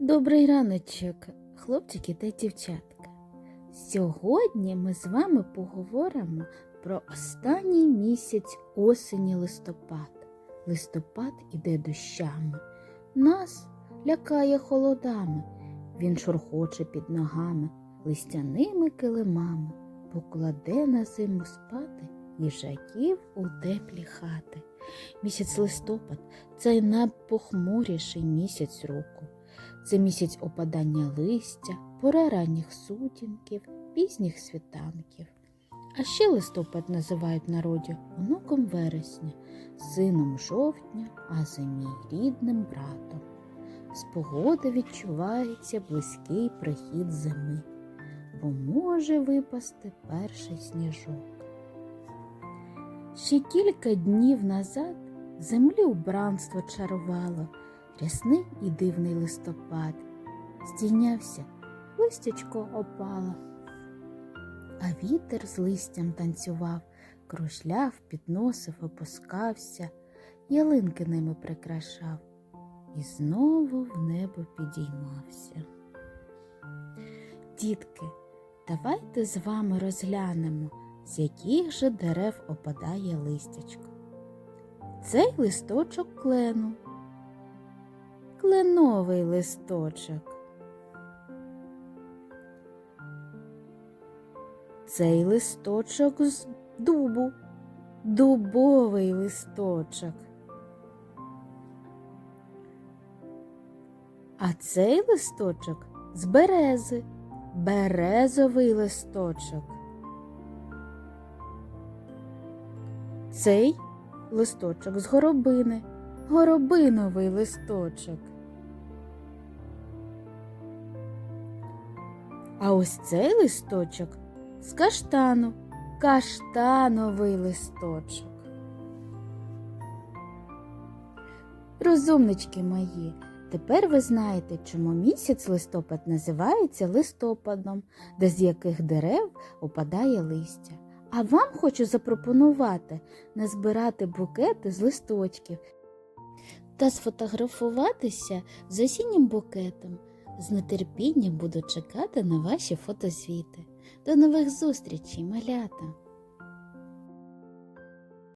Добрий раночок, хлопчики та дівчатка. Сьогодні ми з вами поговоримо про останній місяць осені листопад. Листопад іде дощами, нас лякає холодами, він шурхоче під ногами, листяними килимами, покладе на зиму спати їжаків у теплі хати. Місяць листопад це найпохмуріший місяць року. Це місяць опадання листя, пора ранніх сутінків, пізніх світанків. А ще листопад називають в народі онуком вересня, сином жовтня, а зимі рідним братом. З погоди відчувається близький прихід зими, бо може випасти перший сніжок. Ще кілька днів назад землі убранство чарувало, рясний і дивний листопад. Здійнявся, листячко опало, а вітер з листям танцював, кружляв, підносив, опускався, ялинки ними прикрашав і знову в небо підіймався. Дітки, давайте з вами розглянемо, з яких же дерев опадає листячко. Цей листочок клену, кленовий листочок. Цей листочок з дубу, дубовий листочок. А цей листочок з берези, березовий листочок. Цей листочок з горобини, горобиновий листочок. А ось цей листочок з каштану, каштановий листочок. Розумнички мої, тепер ви знаєте, чому місяць листопад називається листопадом, де з яких дерев опадає листя. А вам хочу запропонувати назбирати букети з листочків та сфотографуватися з осіннім букетом. З нетерпінням буду чекати на ваші фотозвіти. До нових зустрічей, малята!